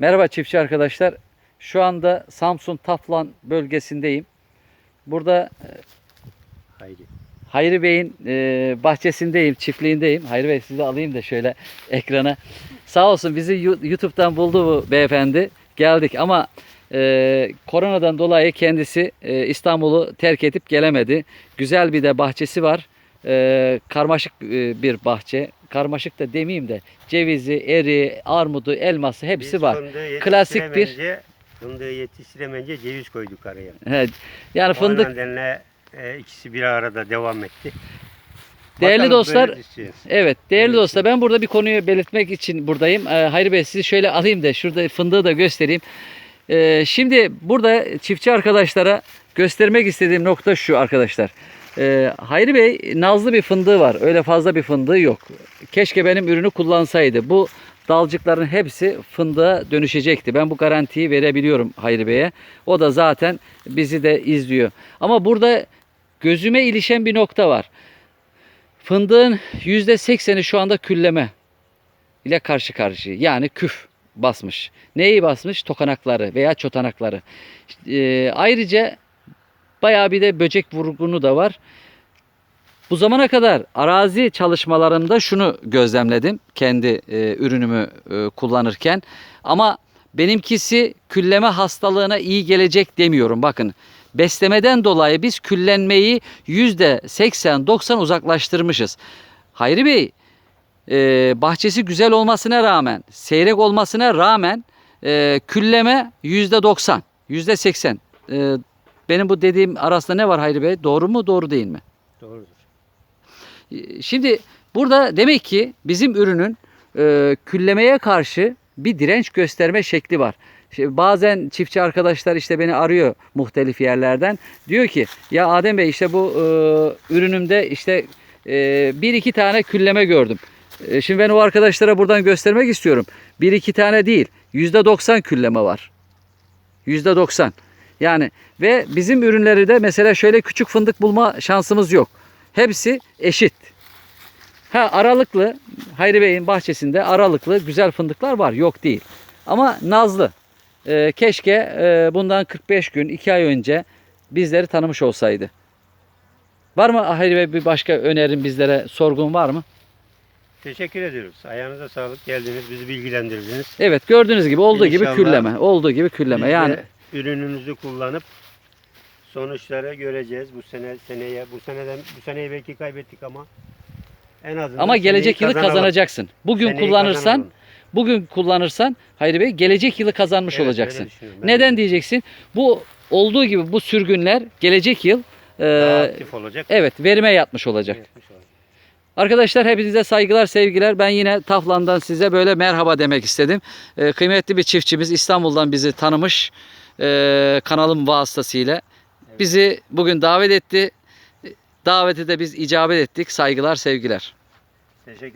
Merhaba çiftçi arkadaşlar. Şu anda Samsun Taflan bölgesindeyim. Burada Haydi. Hayri Bey'in e, bahçesindeyim, çiftliğindeyim. Hayri Bey sizi alayım da şöyle ekrana. Sağ olsun bizi YouTube'dan buldu bu beyefendi. Geldik ama e, koronadan dolayı kendisi e, İstanbul'u terk edip gelemedi. Güzel bir de bahçesi var. E, karmaşık e, bir bahçe. Karmaşık da demeyeyim de cevizi, eri, armudu, elması hepsi Biz var. Klasik bir- Fındığı yetiştiremeyince ceviz koyduk araya. Evet. Yani fındık O nedenle e, ikisi bir arada devam etti. Değerli Bakalım dostlar. Evet değerli Evet. dostlar ben burada bir konuyu belirtmek için buradayım. Ee, Hayri Bey sizi şöyle alayım da şurada fındığı da göstereyim. Ee, şimdi burada çiftçi arkadaşlara göstermek istediğim nokta şu arkadaşlar. Ee, Hayri Bey nazlı bir fındığı var. Öyle fazla bir fındığı yok. Keşke benim ürünü kullansaydı. Bu dalcıkların hepsi fındığa dönüşecekti. Ben bu garantiyi verebiliyorum Hayri Bey'e. O da zaten bizi de izliyor. Ama burada gözüme ilişen bir nokta var. Fındığın %80'i şu anda külleme ile karşı karşıya. Yani küf basmış. Neyi basmış? Tokanakları veya çotanakları. Ee, ayrıca bayağı bir de böcek vurgunu da var. Bu zamana kadar arazi çalışmalarımda şunu gözlemledim kendi e, ürünümü e, kullanırken. Ama benimkisi külleme hastalığına iyi gelecek demiyorum. Bakın beslemeden dolayı biz küllenmeyi %80-90 uzaklaştırmışız. Hayri Bey e, bahçesi güzel olmasına rağmen, seyrek olmasına rağmen e, külleme %90, %80. E, benim bu dediğim arasında ne var Hayri Bey? Doğru mu, doğru değil mi? Doğrudur. E, Şimdi burada demek ki bizim ürünün e, küllemeye karşı bir direnç gösterme şekli var. Şimdi bazen çiftçi arkadaşlar işte beni arıyor muhtelif yerlerden. Diyor ki ya Adem Bey işte bu e, ürünümde işte e, bir iki tane külleme gördüm. E, şimdi ben o arkadaşlara buradan göstermek istiyorum. Bir iki tane değil. Yüzde doksan külleme var. Yüzde doksan. Yani ve bizim ürünleri de mesela şöyle küçük fındık bulma şansımız yok. Hepsi eşit. Ha aralıklı Hayri Bey'in bahçesinde aralıklı güzel fındıklar var. Yok değil. Ama nazlı. Ee, keşke e, bundan 45 gün 2 ay önce bizleri tanımış olsaydı. Var mı Hayri Bey bir başka önerin bizlere sorgun var mı? Teşekkür ediyoruz. Ayağınıza sağlık geldiniz, bizi bilgilendirdiniz. Evet gördüğünüz gibi olduğu gibi İnşallah külleme. Olduğu gibi külleme. Biz de Yani ürününüzü kullanıp sonuçları göreceğiz bu sene seneye. Bu seneden bu seneyi belki kaybettik ama en azından ama gelecek yılı kazanalım. kazanacaksın. Bugün Seneyi kullanırsan, kazanalım. bugün kullanırsan Hayri Bey gelecek yılı kazanmış Evet, öyle olacaksın. düşünüyorum. Ben Neden de. diyeceksin? Bu olduğu gibi bu sürgünler gelecek yıl e, Daha aktif olacak. evet verime yatmış olacak. Olacak. Arkadaşlar hepinize saygılar sevgiler. Ben yine Taflan'dan size böyle merhaba demek istedim. E, kıymetli bir çiftçimiz İstanbul'dan bizi tanımış e, kanalım vasıtasıyla. Bizi bugün davet etti. Davete de biz icabet ettik. Saygılar sevgiler. Teşekkür